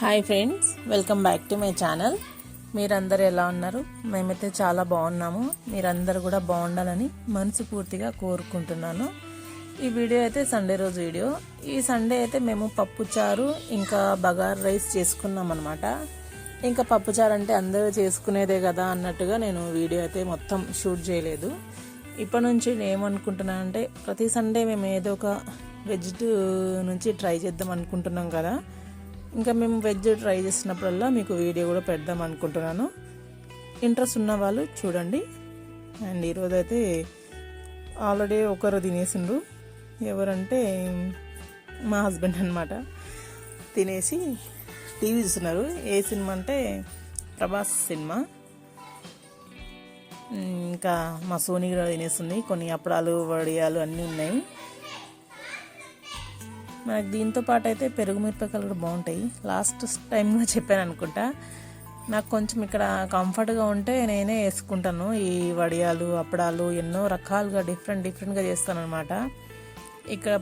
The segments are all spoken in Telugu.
Hi friends welcome back to my channel. మీరందరూ ఎలా ఉన్నారు? మేమైతే చాలా బాగున్నాము. మీరందరూ కూడా బాగుండాలని మనసుపూర్తిగా కోరుకుంటున్నాను. ఈ వీడియో అయితే సండే రోజు వీడియో. ఈ సండే అయితే మేము పప్పుచారు ఇంకా బగార్ రైస్ చేసుకున్నాం అనమాట ఇంకా పప్పుచారు అంటే అందరూ చేసుకునేదే కదా అన్నట్టుగా నేను వీడియో అయితే మొత్తం షూట్ చేయలేదు. ఇప్పటి నుంచి నేను ఏమనుకుంటున్నాను అంటే ప్రతి సండే మేము ఏదో ఒక వెజ్ నుంచి ట్రై చేద్దాం అనుకుంటున్నాం కదా. ఇంకా మేము వెజ్ ట్రై చేసినప్పుడల్లా మీకు వీడియో కూడా పెడదాం అనుకుంటున్నాను. ఇంట్రెస్ట్ ఉన్న వాళ్ళు చూడండి. అండ్ ఈరోజు అయితే ఆల్రెడీ ఒకరు తినేసిండ్రు. ఎవరంటే మా హస్బెండ్ అనమాట తినేసి టీవీ చూస్తున్నారు. ఏ సినిమా అంటే ప్రభాస్ సినిమా. ఇంకా మా సోని కూడా తినేస్తుంది. కొన్ని అప్పడాలు వడియాలు అన్నీ ఉన్నాయి. మనకు దీంతో పాటు అయితే పెరుగు మిరపకాయలు కూడా బాగుంటాయి. లాస్ట్ టైంలో చెప్పాను అనుకుంటా. నాకు కొంచెం ఇక్కడ కంఫర్ట్గా ఉంటే నేనే వేసుకుంటాను. ఈ వడియాలు అప్పడాలు ఎన్నో రకాలుగా డిఫరెంట్ డిఫరెంట్గా చేస్తాను అనమాట ఇక్కడ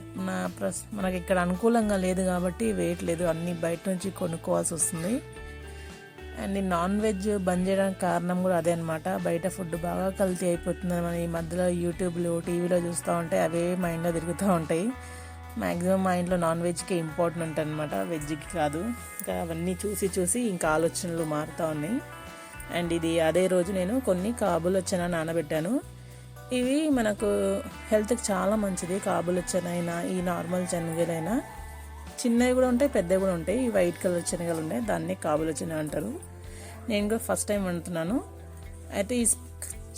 ప్రస్ మనకి ఇక్కడ అనుకూలంగా లేదు కాబట్టి వేయట్లేదు అన్నీ బయట నుంచి కొనుక్కోవాల్సి వస్తుంది. అండ్ నాన్ వెజ్ బంద్ చేయడానికి కారణం కూడా అదే అనమాట బయట ఫుడ్ బాగా కల్తీ అయిపోతుంది మనం ఈ మధ్యలో యూట్యూబ్లో టీవీలో చూస్తూ ఉంటే అవే మైండ్లో తిరుగుతూ ఉంటాయి. మ్యాక్సిమం మా ఇంట్లో నాన్ వెజ్కి ఇంపార్టెంట్ అనమాట వెజ్కి కాదు. ఇంకా అవన్నీ చూసి చూసి ఇంకా ఆలోచనలు మారుతూ ఉన్నాయి. అండ్ ఇది అదే రోజు నేను కొన్ని కాబులు వచ్చిన నానబెట్టాను. ఇవి మనకు హెల్త్కి చాలా మంచిది. కాబులొచ్చనైనా ఈ నార్మల్ శనగలైనా. చిన్నవి కూడా ఉంటాయి పెద్దవి కూడా ఉంటాయి. ఈ వైట్ కలర్ శనగలు ఉన్నాయి. దాన్ని కాబులు అంటారు. నేను కూడా ఫస్ట్ టైం వండుతున్నాను. అయితే ఈ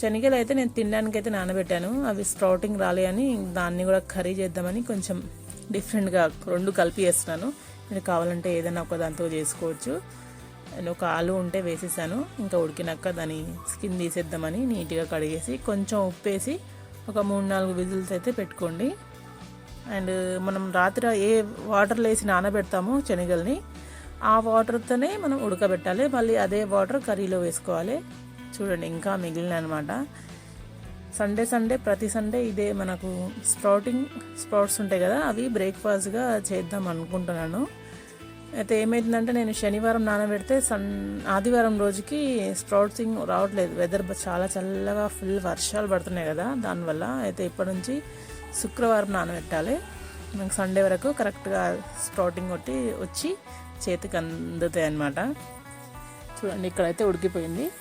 శనగలు అయితే నేను తినడానికి అయితే నానబెట్టాను. అవి స్ప్రౌటింగ్ రాలే అని దాన్ని కూడా కర్రీ చేద్దామని కొంచెం డిఫరెంట్గా రెండు కలిపి వేస్తున్నాను. మీరు కావాలంటే ఏదైనా ఒక దాంతో చేసుకోవచ్చు. నేను ఒక ఆలు ఉంటే వేసేసాను. ఇంకా ఉడికినాక దాని స్కిన్ తీసేద్దామని నీట్గా కడిగేసి కొంచెం ఉప్పేసి ఒక మూడు నాలుగు విజిల్స్ అయితే పెట్టుకోండి. అండ్ మనం రాత్రి ఏ వాటర్లో వేసి నానబెడతామో శనగల్ని ఆ వాటర్తోనే మనం ఉడకబెట్టాలి. మళ్ళీ అదే వాటర్ కర్రీలో వేసుకోవాలి. చూడండి ఇంకా మిగిలిన అనమాట సండే సండే ప్రతి సండే ఇదే మనకు స్ప్రౌటింగ్ స్ప్రౌట్స్ ఉంటాయి కదా అవి బ్రేక్ఫాస్ట్గా చేద్దాం అనుకుంటున్నాను. అయితే ఏమైందంటే నేను శనివారం నానబెడితే సన్ ఆదివారం రోజుకి స్ప్రౌట్సింగ్ రావట్లేదు. వెదర్ చాలా చల్లగా ఫుల్ వర్షాలు పడుతున్నాయి కదా దానివల్ల అయితే ఇప్పటి నుంచి శుక్రవారం నానబెట్టాలి. మనకు సండే వరకు కరెక్ట్గా స్ప్రౌటింగ్ కొట్టి వచ్చి చేతికి అందుతాయి అన్నమాట. చూడండి ఇక్కడైతే ఉడికిపోయింది.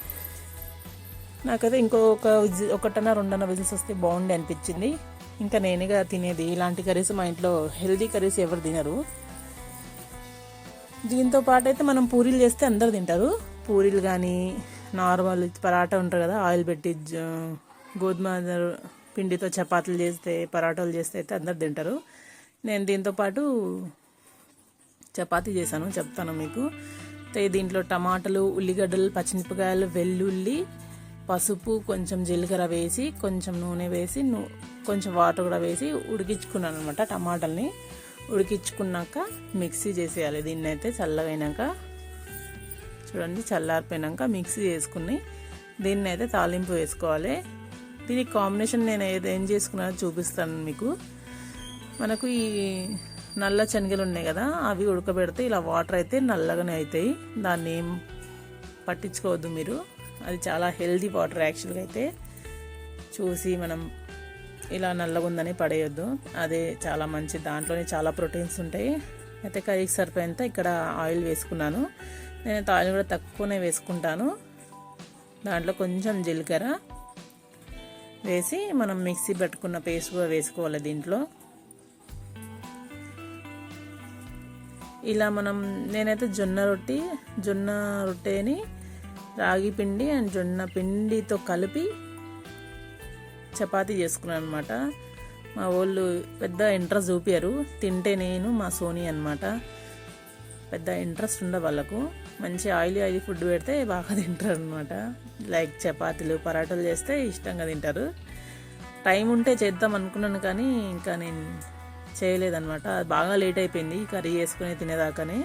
నాకైతే ఇంకొక విజిల్ ఒకటన్నా రెండన్నా విజిల్స్ వస్తే బాగుండే అనిపించింది. ఇంకా నేనుగా తినేది. ఇలాంటి కర్రీస్ మా ఇంట్లో హెల్దీ కర్రీస్ ఎవరు తినరు. దీంతో పాటు అయితే మనం పూరీలు చేస్తే అందరు తింటారు. పూరీలు కానీ నార్మల్ పరాటా ఉంటారు కదా ఆయిల్ పెట్టి గోధుమ పిండితో చపాతీలు చేస్తే పరాటాలు చేస్తే అయితే అందరు తింటారు. నేను దీంతో పాటు చపాతీ చేశాను చెప్తాను మీకు. దీంట్లో టమాటాలు ఉల్లిగడ్డలు పచ్చిమిరపకాయలు వెల్లుల్లి పసుపు కొంచెం జీలకర్ర వేసి కొంచెం నూనె వేసి కొంచెం వాటర్ కూడా వేసి ఉడికించుకున్నాను అనమాట టమాటాలని. ఉడికించుకున్నాక మిక్సీ చేసేయాలి. దీన్ని అయితే చల్లగైనాక చూడండి చల్లారిపోయినాక మిక్సీ చేసుకుని దీన్ని అయితే తాలింపు వేసుకోవాలి. దీని కాంబినేషన్ నేను ఏం చేసుకున్నానో చూపిస్తాను మీకు. మనకు ఈ నల్ల శనగలు ఉన్నాయి కదా అవి ఉడకబెడితే ఇలా వాటర్ అయితే నల్లగానే అవుతాయి దాన్ని ఏం పట్టించుకోవద్దు మీరు. అది చాలా హెల్దీ వాటర్ యాక్చువల్గా అయితే. చూసి మనం ఇలా నల్లగా ఉందని పడేయొద్దు. అదే చాలా మంచి దాంట్లోనే చాలా ప్రోటీన్స్ ఉంటాయి. అయితే కర్రీకి సరిపోయేంత ఇక్కడ ఆయిల్ వేసుకున్నాను. నేను ఆయిల్ కూడా తక్కువనే వేసుకుంటాను. దాంట్లో కొంచెం జీలకర్ర వేసి మనం మిక్సీ పెట్టుకున్న పేస్ట్ కూడా వేసుకోవాలి దీంట్లో. ఇలా మనం నేనైతే జొన్న రొట్టి జొన్న రొట్టెని రాగి పిండి అండ్ జొన్న పిండితో కలిపి చపాతీ చేసుకున్నాను అనమాట మా వాళ్ళు పెద్ద ఇంట్రెస్ట్ చూపారు తింటే నేను మా సోనీ అనమాట పెద్ద ఇంట్రెస్ట్ ఉండ వాళ్ళకు. మంచి ఆయిలీ ఆయిలీ ఫుడ్ పెడితే బాగా తింటారు అనమాట లైక్ చపాతీలు పరాటాలు చేస్తే ఇష్టంగా తింటారు. టైం ఉంటే చేద్దాం అనుకున్నాను కానీ ఇంకా నేను చేయలేదన్నమాట. బాగా లేట్ అయిపోయింది. కర్రీ చేసుకుని తినేదాకానే.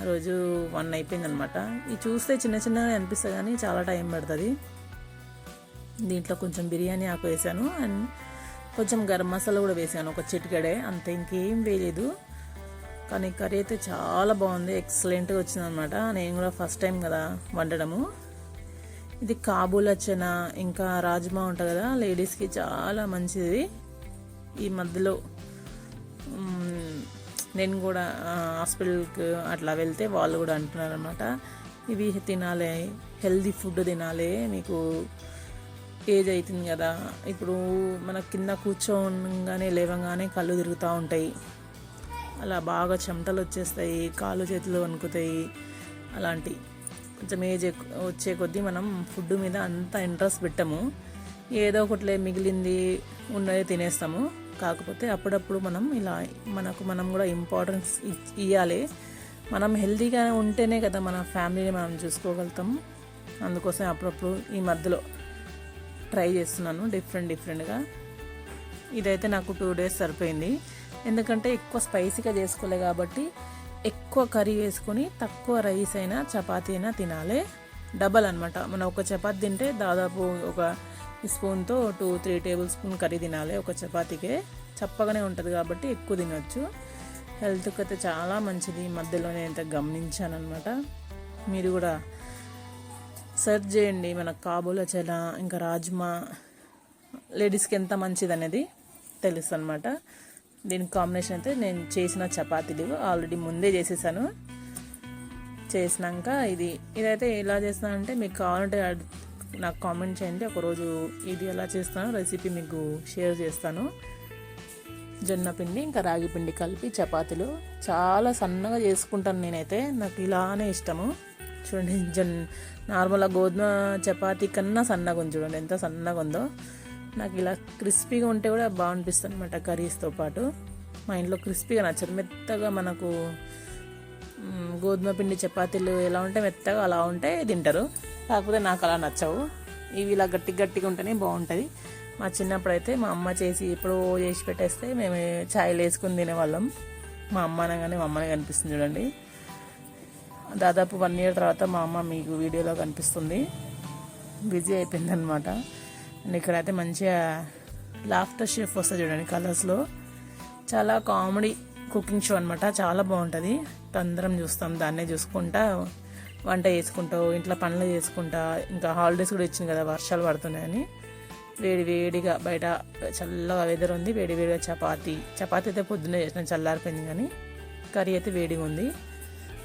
ఆ రోజు వన్ అయిపోయింది అనమాట ఇది చూస్తే చిన్న చిన్నగా అనిపిస్తుంది కానీ చాలా టైం పడుతుంది. దీంట్లో కొంచెం బిర్యానీ ఆకు వేసాను అండ్ కొంచెం గరం మసాలా కూడా వేసాను ఒక చిటికడే. అంత ఇంకేం వేయలేదు. కానీ కర్రీ అయితే చాలా బాగుంది. ఎక్సలెంట్గా వచ్చిందనమాట నేను కూడా ఫస్ట్ టైం కదా వండడము. ఇది కాబూల చెన ఇంకా రాజ్మా ఉంటుంది కదా లేడీస్కి చాలా మంచిది. ఈ మధ్యలో నేను కూడా హాస్పిటల్కి అట్లా వెళ్తే వాళ్ళు కూడా అంటున్నారు అనమాట ఇవి తినాలి హెల్దీ ఫుడ్ తినాలి మీకు ఏజ్ అవుతుంది కదా. ఇప్పుడు మన కింద కూర్చోగానే లేవగానే కళ్ళు తిరుగుతూ ఉంటాయి. అలా బాగా చెమటలు వచ్చేస్తాయి కాళ్ళు చేతులు వణుకుతాయి అలాంటి. కొంచెం ఏజ్ ఎక్కు- వచ్చే కొద్దీ మనం ఫుడ్ మీద అంత ఇంట్రెస్ట్ పెట్టము. ఏదో ఒకటిలే మిగిలింది ఉన్నది తినేస్తాము. కాకపోతే అప్పుడప్పుడు మనం ఇలా మనకు మనం కూడా ఇంపార్టెన్స్ ఇవ్వాలి మనం హెల్తీగా ఉంటేనే కదా మన ఫ్యామిలీని మనం చూసుకోగలుగుతాం. అందుకోసం అప్పుడప్పుడు ఈ మధ్యలో ట్రై చేస్తున్నాను డిఫరెంట్ డిఫరెంట్గా ఇదైతే నాకు టూ డేస్ సరిపోయింది. ఎందుకంటే ఎక్కువ స్పైసీగా చేసుకోలే కాబట్టి ఎక్కువ కర్రీ వేసుకొని తక్కువ రైస్ అయినా చపాతీ అయినా తినాలి. డబల్ అనమాట మనం ఒక చపాతీ తింటే దాదాపు ఒక స్పూన్తో two three tablespoon curry తినాలి. ఒక చపాతీకే చప్పగానే ఉంటుంది కాబట్టి ఎక్కువ తినొచ్చు. హెల్త్కి అయితే చాలా మంచిది. మధ్యలో నేను గమనించాను అనమాట మీరు కూడా సెర్చ్ చేయండి మన కాబూల చెల ఇంకా రాజ్మా. లేడీస్కి ఎంత మంచిది అనేది తెలుసు అనమాట దీని కాంబినేషన్ అయితే నేను చేసిన చపాతీలు ఆల్రెడీ ముందే చేసేసాను. చేసినాక ఇది ఇదైతే ఎలా చేస్తానంటే మీకు కావాలంటే నాకు కామెంట్ చేయండి. ఒకరోజు ఇది ఎలా చేస్తానో రెసిపీ మీకు షేర్ చేస్తాను. జొన్న పిండి ఇంకా రాగి పిండి కలిపి చపాతీలు. చాలా సన్నగా చేసుకుంటాను నేనైతే. నాకు ఇలానే ఇష్టము. చూడండి జన్ నార్మల్గా గోధుమ చపాతీ కన్నా సన్నగా ఉంది చూడండి ఎంత సన్నగా ఉందో. నాకు ఇలా క్రిస్పీగా ఉంటే కూడా బాగా అనిపిస్తుంది అనమాట కర్రీస్తో పాటు. మా ఇంట్లో క్రిస్పీగా నచ్చదు. మెత్తగా మనకు గోధుమ పిండి చపాతీలు ఎలా ఉంటే మెత్తగా అలా ఉంటే తింటారు. కాకపోతే నాకు అలా నచ్చవు. ఇవి ఇలా గట్టి గట్టిగా ఉంటేనే బాగుంటుంది. మా చిన్నప్పుడు అయితే మా అమ్మ చేసి ఎప్పుడో చేసి పెట్టేస్తే మేము ఛాయ్లు వేసుకుని తినేవాళ్ళం. మా అమ్మ అనగానే మా అమ్మనే కనిపిస్తుంది చూడండి. దాదాపు వన్ ఇయర్ తర్వాత మా అమ్మ మీకు వీడియోలో కనిపిస్తుంది. బిజీ అయిపోయింది అనమాట అండ్ ఇక్కడైతే మంచిగా లాఫ్టర్ షేఫ్ వస్తుంది చూడండి కలర్స్లో. చాలా కామెడీ కుకింగ్ షో అనమాట చాలా బాగుంటుంది. అందరం చూస్తాం దాన్నే చూసుకుంటా వంట చేసుకుంటూ ఇంట్లో పనులు చేసుకుంటా. ఇంకా హాలిడేస్ కూడా ఇచ్చింది కదా వర్షాలు పడుతున్నాయని. వేడి వేడిగా బయట చల్లగా వెదర్ ఉంది. వేడి వేడిగా చపాతీ. చపాతీ అయితే పొద్దున్నే చేసిన చల్లారిపోయింది కానీ కర్రీ అయితే వేడిగా ఉంది.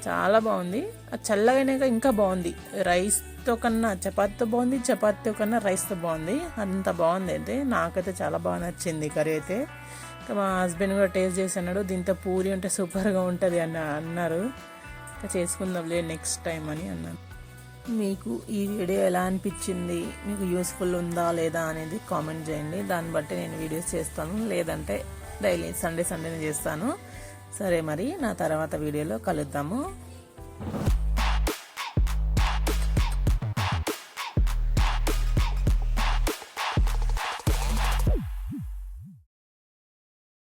చాలా బాగుంది. అది చల్లగైనాక ఇంకా బాగుంది. రైస్ రైస్తో కన్నా చపాతీతో బాగుంది చపాతీతో కన్నా రైస్తో బాగుంది. అంత బాగుంది అయితే. నాకైతే చాలా బాగా నచ్చింది కర్రీ అయితే. ఇంకా మా హస్బెండ్ కూడా టేస్ట్ చేసి అన్నాడు దీంతో పూరి ఉంటే సూపర్గా ఉంటుంది అన్న అన్నారు. ఇంకా చేసుకుందాంలే నెక్స్ట్ టైం అని అన్నాను. మీకు ఈ వీడియో ఎలా అనిపించింది? మీకు యూస్ఫుల్ ఉందా లేదా అనేది కామెంట్ చేయండి. దాన్ని బట్టి నేను వీడియోస్ చేస్తాను. లేదంటే డైలీ సండే సండేనే చేస్తాను. సరే మరి నా తర్వాత వీడియోలో కలుద్దాము.